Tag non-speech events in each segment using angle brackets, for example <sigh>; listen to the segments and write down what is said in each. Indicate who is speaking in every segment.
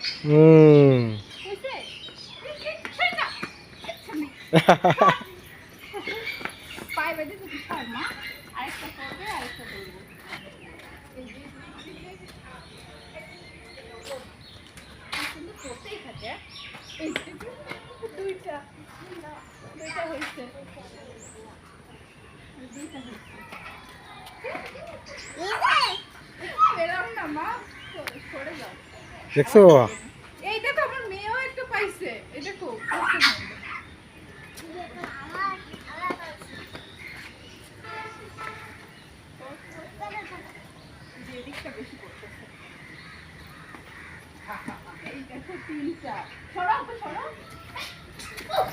Speaker 1: হুম?
Speaker 2: এই না। আচ্ছা, মা সরে যাও
Speaker 1: দেখছ
Speaker 2: এই দেখো আমার মেয়েও একটু পাইছে। এই দেখো। পাইছে না। যে এদিকটা বেশি করতেছে। এই দেখো তিনটা। সরাও তো, সরাও। উফ!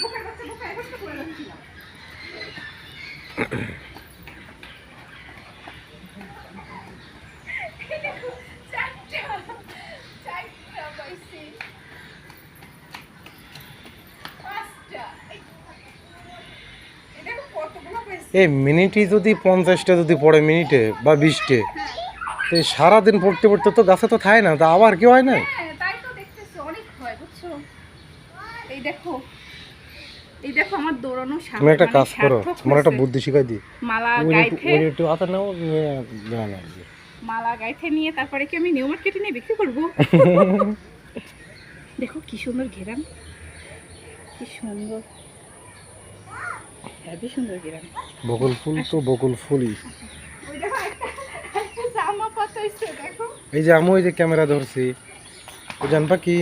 Speaker 2: বোকার বাচ্চা, বোকা, এখন তো করে রাখছিলাম। এই দেখো, চারটা। চারটা পাইছি। পাঁচটা। এই।
Speaker 1: মিনিটই যদি পঞ্চাশটা যদি পড়ে মিনিটে বা বিশটে তো সারাদিন পড়তে পড়তে তো গাছে তো থাকে না তা আবার কি হয় না
Speaker 2: তাই তো দেখতেছো, অনেক হয়, বুঝছ? এই দেখো এই দেখো আমার দৌড়ানো
Speaker 1: তুমি একটা কাজ করো
Speaker 2: সার্থক
Speaker 1: তোমার একটা বুদ্ধি শিখাই দিই
Speaker 2: মালা
Speaker 1: ওই একটু
Speaker 2: গাইথে
Speaker 1: ওই একটু হাতে নাও নিয়ে না
Speaker 2: মালা গাইথে নিয়ে তারপরে কি আমি নিউ মার্কেটে নিয়ে বিক্রি করব <laughs> দেখো কি সুন্দর ঘেরাম কি সুন্দর। হেবি সুন্দর ঘেরাম
Speaker 1: বকুল ফুল তো বকুল ফুলই।
Speaker 2: ওই দেখো একটা একটা জামা পাতাইছে দেখো।
Speaker 1: এই যে আমি ওই যে ক্যামেরা ধরছি। ও জানবা কি?